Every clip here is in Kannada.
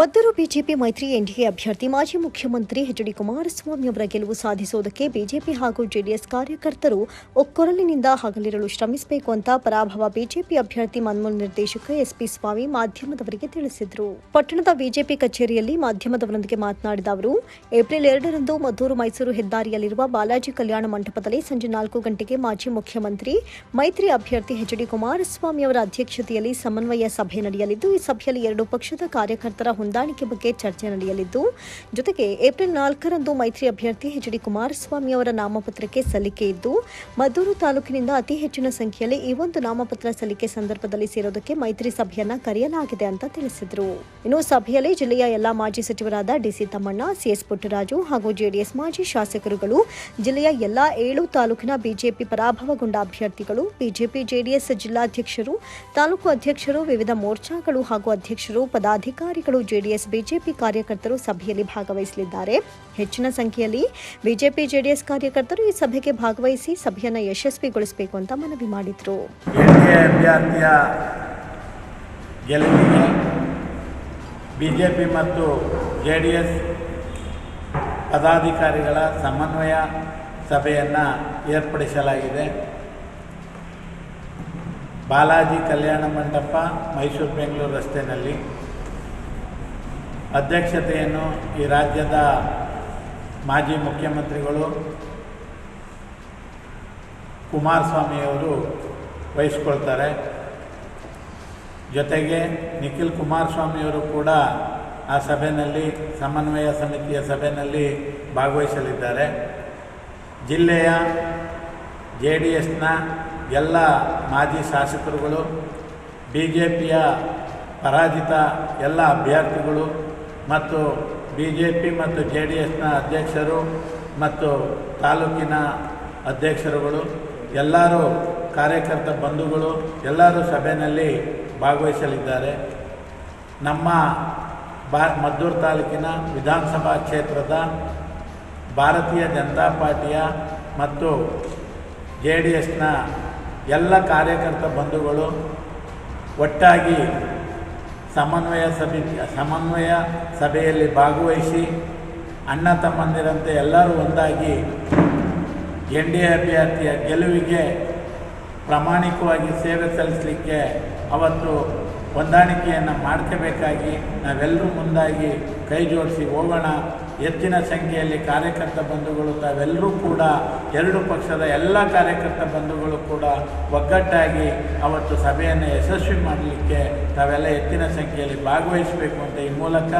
ಮದ್ದೂರು ಬಿಜೆಪಿ ಮೈತ್ರಿ ಎನ್ಡಿಎ ಅಭ್ಯರ್ಥಿ ಮಾಜಿ ಮುಖ್ಯಮಂತ್ರಿ ಎಚ್ ಡಿ ಕುಮಾರಸ್ವಾಮಿ ಅವರ ಗೆಲುವು ಸಾಧಿಸುವುದಕ್ಕೆ ಬಿಜೆಪಿ ಹಾಗೂ ಜೆಡಿಎಸ್ ಕಾರ್ಯಕರ್ತರು ಒಕ್ಕೊರಲಿನಿಂದ ಹಗಲಿರಲು ಶ್ರಮಿಸಬೇಕು ಅಂತ ಪರಾಭವ ಬಿಜೆಪಿ ಅಭ್ಯರ್ಥಿ ಮನ್ಮೂಲ್ ನಿರ್ದೇಶಕ ಎಸ್ಪಿ ಸ್ವಾಮಿ ಮಾಧ್ಯಮದವರಿಗೆ ತಿಳಿಸಿದರು. ಪಟ್ಟಣದ ಬಿಜೆಪಿ ಕಚೇರಿಯಲ್ಲಿ ಮಾಧ್ಯಮದವರೊಂದಿಗೆ ಮಾತನಾಡಿದ ಅವರು, ಏಪ್ರಿಲ್ ಎರಡರಂದು ಮದ್ದೂರು ಮೈಸೂರು ಹೆದ್ದಾರಿಯಲ್ಲಿರುವ ಬಾಲಾಜಿ ಕಲ್ಯಾಣ ಮಂಟಪದಲ್ಲಿ ಸಂಜೆ ನಾಲ್ಕು ಗಂಟೆಗೆ ಮಾಜಿ ಮುಖ್ಯಮಂತ್ರಿ, ಮೈತ್ರಿ ಅಭ್ಯರ್ಥಿ ಎಚ್ ಡಿ ಕುಮಾರಸ್ವಾಮಿ ಅವರ ಅಧ್ಯಕ್ಷತೆಯಲ್ಲಿ ಸಮನ್ವಯ ಸಭೆ ನಡೆಯಲಿದ್ದು, ಈ ಸಭೆಯಲ್ಲಿ ಎರಡು ಪಕ್ಷದ ಕಾರ್ಯಕರ್ತರ ಹೊಂದಾಣಿಕೆ ಬಗ್ಗೆ ಚರ್ಚೆ ನಡೆಯಲಿದ್ದು, ಜೊತೆಗೆ ಏಪ್ರಿಲ್ ನಾಲ್ಕರಂದು ಮೈತ್ರಿ ಅಭ್ಯರ್ಥಿ ಎಚ್ ಡಿ ಕುಮಾರಸ್ವಾಮಿ ಅವರ ನಾಮಪತ್ರಕ್ಕೆ ಸಲ್ಲಿಕೆ ಇದ್ದು, ಮದ್ದೂರು ತಾಲೂಕಿನಿಂದ ಅತಿ ಹೆಚ್ಚಿನ ಸಂಖ್ಯೆಯಲ್ಲಿ ಈ ಒಂದು ನಾಮಪತ್ರ ಸಲ್ಲಿಕೆ ಸಂದರ್ಭದಲ್ಲಿ ಸೇರೋದಕ್ಕೆ ಮೈತ್ರಿ ಸಭೆಯನ್ನ ಕರೆಯಲಾಗಿದೆ ಅಂತ ತಿಳಿಸಿದರು. ಇನ್ನು ಸಭೆಯಲ್ಲಿ ಜಿಲ್ಲೆಯ ಎಲ್ಲಾ ಮಾಜಿ ಸಚಿವರಾದ ಡಿಸಿ ತಮ್ಮಣ್ಣ, ಸಿಎಸ್ ಪುಟ್ಟರಾಜು ಹಾಗೂ ಜೆಡಿಎಸ್ ಮಾಜಿ ಶಾಸಕರುಗಳು, ಜಿಲ್ಲೆಯ ಎಲ್ಲಾ ಏಳು ತಾಲೂಕಿನ ಬಿಜೆಪಿ ಪರಾಭವಗೊಂಡ ಅಭ್ಯರ್ಥಿಗಳು, ಬಿಜೆಪಿ, ಜೆಡಿಎಸ್ ಜಿಲ್ಲಾಧ್ಯಕ್ಷರು, ತಾಲೂಕು ಅಧ್ಯಕ್ಷರು, ವಿವಿಧ ಮೋರ್ಚಾಗಳು ಹಾಗೂ ಅಧ್ಯಕ್ಷರು, ಪದಾಧಿಕಾರಿಗಳು ಜೆಡಿಎಸ್, ಬಿಜೆಪಿ ಕಾರ್ಯಕರ್ತರು ಸಭೆಯಲ್ಲಿ ಭಾಗವಹಿಸಲಿದ್ದಾರೆ. ಹೆಚ್ಚಿನ ಸಂಖ್ಯೆಯಲ್ಲಿ ಬಿಜೆಪಿ, ಜೆಡಿಎಸ್ ಕಾರ್ಯಕರ್ತರು ಈ ಸಭೆಗೆ ಭಾಗವಹಿಸಿ ಸಭೆಯನ್ನು ಯಶಸ್ವಿಗೊಳಿಸಬೇಕು ಅಂತ ಮನವಿ ಮಾಡಿದರು. ಬಿಜೆಪಿ ಮತ್ತು ಜೆಡಿಎಸ್ ಪದಾಧಿಕಾರಿಗಳ ಸಮನ್ವಯ ಸಭೆಯನ್ನು ಏರ್ಪಡಿಸಲಾಗಿದೆ. ಬಾಲಾಜಿ ಕಲ್ಯಾಣ ಮಂಟಪ ಮೈಸೂರು ಬೆಂಗಳೂರು ರಸ್ತೆಯಲ್ಲಿ ಅಧ್ಯಕ್ಷತೆಯನ್ನು ಈ ರಾಜ್ಯದ ಮಾಜಿ ಮುಖ್ಯಮಂತ್ರಿಗಳು ಕುಮಾರಸ್ವಾಮಿಯವರು ವಹಿಸ್ಕೊಳ್ತಾರೆ. ಜೊತೆಗೆ ನಿಖಿಲ್ ಕುಮಾರಸ್ವಾಮಿಯವರು ಕೂಡ ಆ ಸಭೆಯಲ್ಲಿ, ಸಮನ್ವಯ ಸಮಿತಿಯ ಸಭೆಯಲ್ಲಿ ಭಾಗವಹಿಸಲಿದ್ದಾರೆ. ಜಿಲ್ಲೆಯ ಜೆ ಡಿ ಎಸ್ನ ಎಲ್ಲ ಮಾಜಿ ಶಾಸಕರುಗಳು, ಬಿ ಜೆ ಪಿಯ ಪರಾಜಿತ ಎಲ್ಲ ಅಭ್ಯರ್ಥಿಗಳು ಮತ್ತು ಬಿ ಜೆ ಪಿ ಮತ್ತು ಜೆ ಡಿ ಎಸ್ನ ಅಧ್ಯಕ್ಷರು ಮತ್ತು ತಾಲೂಕಿನ ಅಧ್ಯಕ್ಷರುಗಳು, ಎಲ್ಲರೂ ಕಾರ್ಯಕರ್ತ ಬಂಧುಗಳು, ಎಲ್ಲರೂ ಸಭೆಯಲ್ಲಿ ಭಾಗವಹಿಸಲಿದ್ದಾರೆ. ನಮ್ಮ ಬಾ, ಮದ್ದೂರು ತಾಲೂಕಿನ ವಿಧಾನಸಭಾ ಕ್ಷೇತ್ರದ ಭಾರತೀಯ ಜನತಾ ಪಾರ್ಟಿಯ ಮತ್ತು ಜೆ ಡಿ ಎಸ್ನ ಎಲ್ಲ ಕಾರ್ಯಕರ್ತ ಬಂಧುಗಳು ಒಟ್ಟಾಗಿ ಸಮನ್ವಯ ಸಮಿತಿ ಸಮನ್ವಯ ಸಭೆಯಲ್ಲಿ ಭಾಗವಹಿಸಿ ಅಣ್ಣ ತಮ್ಮಂದಿರಂತೆ ಎಲ್ಲರೂ ಒಂದಾಗಿ ಎನ್ ಡಿ ಎ ಅಭ್ಯರ್ಥಿಯ ಗೆಲುವಿಗೆ ಪ್ರಾಮಾಣಿಕವಾಗಿ ಸೇವೆ ಸಲ್ಲಿಸಲಿಕ್ಕೆ ಅವತ್ತು ಹೊಂದಾಣಿಕೆಯನ್ನು ಮಾಡ್ಕೋಬೇಕಾಗಿ ನಾವೆಲ್ಲರೂ ಮುಂದಾಗಿ ಕೈ ಜೋಡಿಸಿ ಹೋಗೋಣ. ಹೆಚ್ಚಿನ ಸಂಖ್ಯೆಯಲ್ಲಿ ಕಾರ್ಯಕರ್ತ ಬಂಧುಗಳು, ತಾವೆಲ್ಲರೂ ಕೂಡ ಎರಡು ಪಕ್ಷದ ಎಲ್ಲ ಕಾರ್ಯಕರ್ತ ಬಂಧುಗಳು ಕೂಡ ಒಗ್ಗಟ್ಟಾಗಿ ಅವತ್ತು ಸಭೆಯನ್ನು ಯಶಸ್ವಿ ಮಾಡಲಿಕ್ಕೆ ತಾವೆಲ್ಲ ಹೆಚ್ಚಿನ ಸಂಖ್ಯೆಯಲ್ಲಿ ಭಾಗವಹಿಸಬೇಕು ಅಂತ ಈ ಮೂಲಕ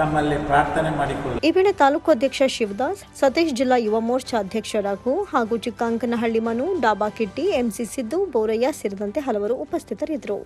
ತಮ್ಮಲ್ಲಿ ಪ್ರಾರ್ಥನೆ ಮಾಡಿಕೊಳ್ಳಿ. ಈ ವೇಳೆ ತಾಲೂಕು ಅಧ್ಯಕ್ಷ ಶಿವದಾಸ್, ಸತೀಶ್ ಜಿಲ್ಲಾ ಯುವ ಮೋರ್ಚಾ ಅಧ್ಯಕ್ಷ ರಘು ಹಾಗೂ ಚಿಕ್ಕಂಕನಹಳ್ಳಿ ಮನು, ಡಾಬಾ ಕಿಟ್ಟಿ ಎಂಸಿ ಸಿದ್ದು, ಬೋರಯ್ಯ ಸೇರಿದಂತೆ ಹಲವರು ಉಪಸ್ಥಿತರಿದ್ದರು.